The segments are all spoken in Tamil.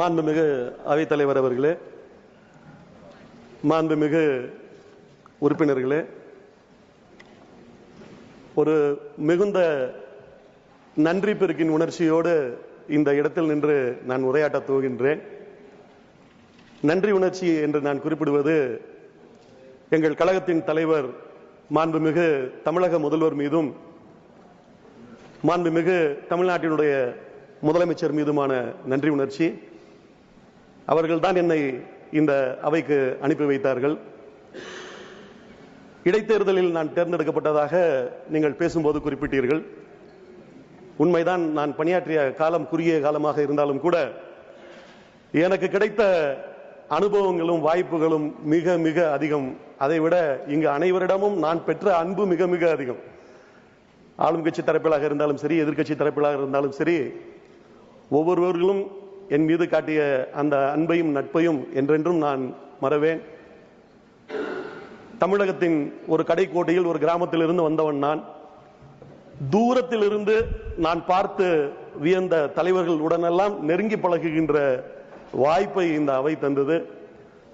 மாண்புமிகு அவைத்தலைவர் அவர்களே மாண்புமிகு உறுப்பினர்களே ஒரு மிகுந்த நன்றி பெருக்கின் உணர்ச்சியோடு இந்த இடத்தில் நின்று நான் உரையாட்ட துவகின்றேன் நன்றி உணர்ச்சி என்று நான் குறிப்பிடுவது எங்கள் கழகத்தின் தலைவர் மாண்புமிகு தமிழக முதல்வர் மீதும் மாண்புமிகு தமிழ்நாட்டினுடைய முதலமைச்சர் மீதுமான நன்றி உணர்ச்சி. அவர்கள்தான் என்னை இந்த அவைக்கு அனுப்பி வைத்தார்கள். இடைத்தேர்தலில் நான் தேர்ந்தெடுக்கப்பட்டதாக நீங்கள் பேசும்போது குறிப்பிட்டீர்கள். உண்மைதான் நான் பணியாற்றிய காலம் குறுகிய காலமாக இருந்தாலும் கூட எனக்கு கிடைத்த அனுபவங்களும் வாய்ப்புகளும் மிக மிக அதிகம். அதைவிட இங்கு அனைவரிடமும் நான் பெற்ற அன்பு மிக மிக அதிகம். ஆளும் கட்சி தரப்பிலாக இருந்தாலும் சரி எதிர்க்கட்சி தரப்பிலாக இருந்தாலும் சரி ஒவ்வொருவர்களும் என் மீது காட்டிய அந்த அன்பையும் நட்பையும் என்றென்றும் நான் மறவேன். தமிழகத்தின் ஒரு கடைக்கோட்டையில் ஒரு கிராமத்தில் இருந்து வந்தவன் நான். தூரத்தில் இருந்து நான் பார்த்து வியந்த தலைவர்கள் உடனெல்லாம் நெருங்கி பழகுகின்ற வாய்ப்பை இந்த அவை தந்தது.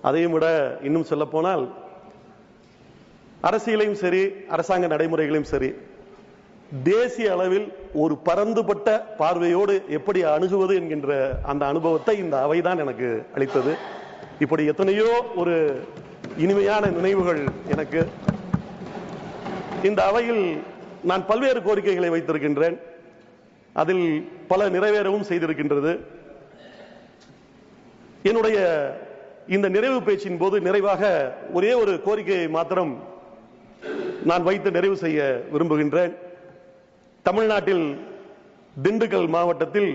அதையும் விட இன்னும் சொல்ல போனால் அரசியலையும் சரி அரசாங்க நடைமுறைகளையும் சரி தேசிய அளவில் ஒரு பரந்துபட்ட பார்வையோடு எப்படி அணுகுவது என்கின்ற அந்த அனுபவத்தை இந்த அவைதான் எனக்கு அளித்தது. இப்படி எத்தனையோ ஒரு இனிமையான நினைவுகள் எனக்கு. இந்த அவையில் நான் பல்வேறு கோரிக்கைகளை வைத்திருக்கின்றேன். அதில் பல நிறைவேறவும் செய்திருக்கின்றது. என்னுடைய இந்த நிறைவு பேச்சின் போது நிறைவாக ஒரே ஒரு கோரிக்கையை மாத்திரம் நான் வைத்து நிறைவு செய்ய விரும்புகின்றேன். தமிழ்நாட்டில் திண்டுக்கல் மாவட்டத்தில்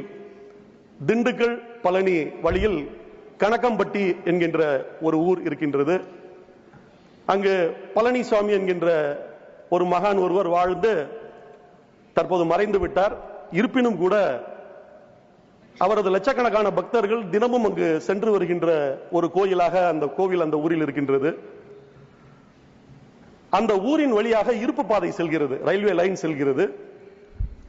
திண்டுக்கல் பழனி வழியில் கணக்கம்பட்டி என்கின்ற ஒரு ஊர் இருக்கின்றது. அங்கு பழனிசாமி என்கின்ற ஒரு மகான் ஒருவர் வாழ்ந்து தற்போது மறைந்து விட்டார். இருப்பினும் கூட அவரது லட்சக்கணக்கான பக்தர்கள் தினமும் அங்கு சென்று வருகின்ற ஒரு கோயிலாக அந்த கோவில் அந்த ஊரில் இருக்கின்றது. அந்த ஊரின் வழியாக இருப்பு பாதை செல்கிறது ரயில்வே லைன் செல்கிறது.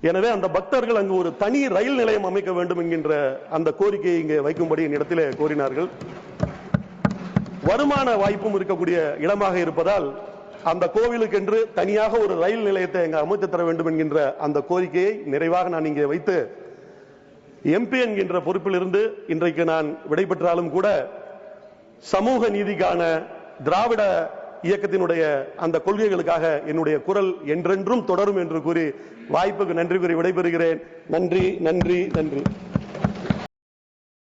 எனவே அந்த பக்தர்கள் அங்கு ஒரு தனி ரயில் நிலையம் அமைக்க வேண்டும் என்கின்ற அந்த கோரிக்கையை இங்கே வைக்கும்படி என்னிடத்திலே கோரினார்கள். வருமான வாய்ப்பும் இருக்கக்கூடிய இடமாக இருப்பதால் அந்த கோவிலுக்கென்று தனியாக ஒரு ரயில் நிலையத்தை இங்கு அமைத்து தர வேண்டும் என்கின்ற அந்த கோரிக்கையை நிறைவாக நான் இங்கே வைத்து எம்பி என்கின்ற பொறுப்பிலிருந்து இன்றைக்கு நான் விடைபெற்றாலும் கூட சமூக நீதிக்கான திராவிட இயக்கத்தினுடைய அந்த கொள்கைகளுக்காக என்னுடைய குரல் என்றென்றும் தொடரும் என்று கூறி வாய்ப்புக்கு நன்றி கூறி விடைபெறுகிறேன். நன்றி நன்றி நன்றி.